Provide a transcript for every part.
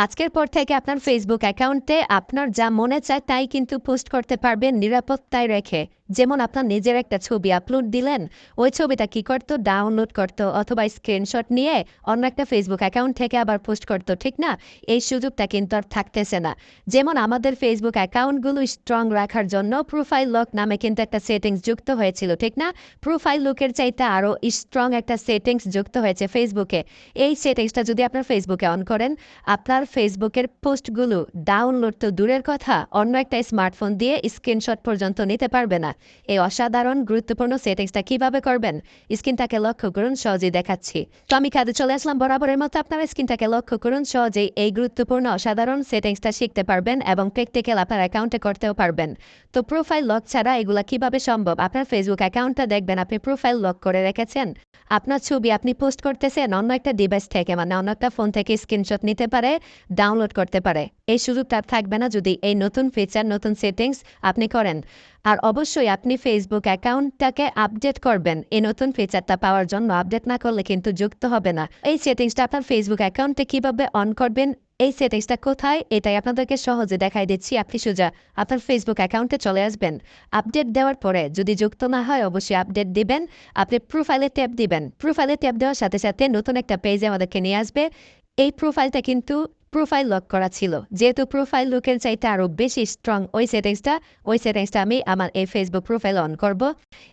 আজকের পর থেকে আপনার ফেসবুক অ্যাকাউন্টে আপনার যা মনে চায় তাই কিন্তু পোস্ট করতে পারবেন নিরাপত্তায় রেখে। যেমন আপনার নিজের একটা ছবি আপলোড দিলেন, ওই ছবিটা কি করতো? ডাউনলোড করতো অথবা স্ক্রিনশট নিয়ে অন্য একটা ফেসবুক অ্যাকাউন্ট থেকে আবার পোস্ট করতো, ঠিক না? এই সুযোগটা কিন্তু আর থাকতেছে না। যেমন আমাদের ফেসবুক অ্যাকাউন্টগুলো স্ট্রং রাখার জন্য প্রোফাইল লক নামে কিন্তু একটা সেটিংস যুক্ত হয়েছিল, ঠিক না? প্রোফাইল লুকের চাইতে আরও স্ট্রং একটা সেটিংস যুক্ত হয়েছে ফেসবুকে এই সেটিংসটা যদি আপনার ফেসবুকে অন করেন, আপনার ফেসবুকের পোস্টগুলো ডাউনলোড তো দূরের কথা, অন্য একটা স্মার্টফোন দিয়ে স্ক্রিনশট পর্যন্ত নিতে পারবে না। এই অসাধারণ, গুরুত্বপূর্ণ সেটিংসটা কীভাবে করবেন? স্ক্রিনটাকে লক্ষ্য করুন, সহজেই দেখাচ্ছি। তো আমি কাজে চলে আসলাম, বরাবরের মতো আপনার স্ক্রিনটাকে লক্ষ্য করুন, সহজেই এই গুরুত্বপূর্ণ, অসাধারণ সেটিংসটা শিখতে পারবেন এবং প্র্যাকটিক্যাল আপনার অ্যাকাউন্টে করতেও পারবেন। তো প্রোফাইল লক ছাড়া এগুলা কীভাবে সম্ভব? আপনার ফেসবুক অ্যাকাউন্টটা দেখবেন, আপনি প্রোফাইল লক করে রেখেছেন। আপনার ছবি আপনি পোস্ট করতেছেন, অন্য একটা ডিভাইস থেকে মানে অন্য একটা ফোন থেকে স্ক্রিনশট নিতে পারে ডাউনলোড করতে পারে। এই সুযোগটা থাকবে না যদি এই নতুন ফিচার নতুন সেটিংস আপনি করেন। আর অবশ্যই আপনি ফেসবুক অ্যাকাউন্টটাকে আপডেট করবেন। এই নতুন ফিচারটা পাওয়ার জন্য আপডেট না করলে কিন্তু যুক্ত হবে না। এই সেটিংসটা আপনার ফেসবুক অ্যাকাউন্টে কীভাবে অন করবেন, এই সেটিংসটা কোথায়, এটাই আপনাদেরকে সহজে দেখাই দিচ্ছি। আপনি সোজা আপনার ফেসবুক অ্যাকাউন্টে চলে আসবেন। আপডেট দেওয়ার পরে যদি যুক্ত না হয়, অবশ্যই আপডেট দিবেন। আপনি প্রোফাইলে ট্যাপ দিবেন। প্রোফাইলে ট্যাপ দেওয়ার সাথে সাথে নতুন একটা পেজে আমাদেরকে নিয়ে আসবে। এই প্রোফাইলটা কিন্তু প্রোফাইল লক করা ছিল। যেহেতু প্রোফাইল লুকের চাইতে আরও বেশি স্ট্রং ওই সেটিংসটা ওই সেটিংসটা আমি আমার এই ফেসবুক প্রোফাইল অন করব।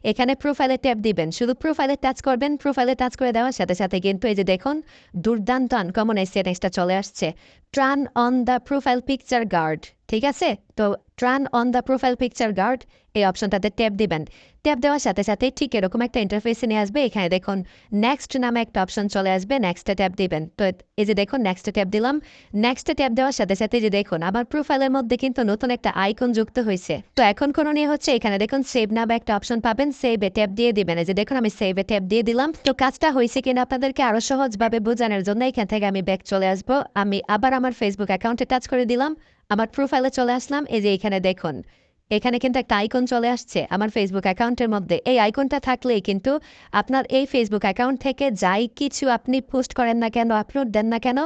এখানে প্রোফাইলে ট্যাপ দিবেন। শুধু প্রোফাইলে টাচ করবেন প্রোফাইলে টাচ করে দেওয়ার সাথে সাথে কিন্তু এই যে দেখুন, দুর্দান্ত আনকমন এই সেটিংসটা চলে আসছে। Turn on the profile picture guard ঠিক আছে? তো turn on the profile picture guard এই অপশনটাতে ট্যাপ দিবেন। ট্যাপ দেওয়ার সাথে সাথে ঠিক এরকম একটা ইন্টারফেসে নিয়ে আসবে। এখানে দেখুন নেক্সট নামে একটা অপশন চলে আসবে নেক্সটে ট্যাপ দিবেন। তো এই যে দেখুন নেক্সটে ট্যাপ দিলাম। নেক্সটে ট্যাপ দেওয়ার সাথে সাথে যে দেখুন, আমার প্রোফাইলের মধ্যে কিন্তু নতুন একটা আইকন যুক্ত হয়েছে। তো এখন কোনো নিয়ে হচ্ছে, এখানে দেখুন সেভ নামে একটা অপশন পাবেন সেভে ট্যাপ দিয়ে দিবেন। যে দেখুন, আমি সেভে ট্যাপ দিয়ে দিলাম। তো কাজটা হয়েছে কিনা আপনাদেরকে আরও সহজভাবে বোঝানোর জন্য এখান থেকে আমি ব্যাক চলে আসব। আমি আবার আমার ফেসবুক অ্যাকাউন্টে টাচ করে দিলাম। আমার প্রোফাইলে চলে আসলাম, এই যে এখানে দেখুন। এখানে কিন্তু একটা আইকন চলে আসছে, আমার ফেসবুক অ্যাকাউন্টের মধ্যে। এই আইকনটা থাকলেই কিন্তু আপনার এই ফেসবুক অ্যাকাউন্ট থেকে যাই কিছু আপনি পোস্ট করেন না কেন আপলোড দেন না কেন,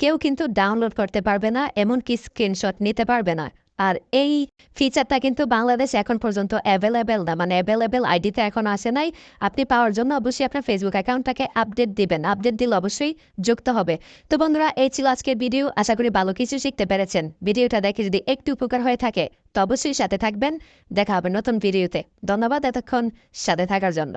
কেউ কিন্তু ডাউনলোড করতে পারবে না, এমনকি স্ক্রিনশট নিতে পারবে না। আর এই ফিচারটা কিন্তু বাংলাদেশ এখন পর্যন্ত অ্যাভেলেবেল না। মানে অ্যাভেলেবেল আইডিতে এখন আসে নাই। আপনি পাওয়ার জন্য অবশ্যই আপনার ফেসবুক অ্যাকাউন্টটাকে আপডেট দিবেন। আপডেট দিলে অবশ্যই যুক্ত হবে। তো বন্ধুরা, এই ছিল আজকের ভিডিও আশা করি ভালো কিছু শিখতে পেরেছেন। ভিডিওটা দেখে যদি একটু উপকার হয়ে থাকে, তো অবশ্যই সাথে থাকবেন। দেখা হবে নতুন ভিডিওতে ধন্যবাদ এতক্ষণ সাথে থাকার জন্য।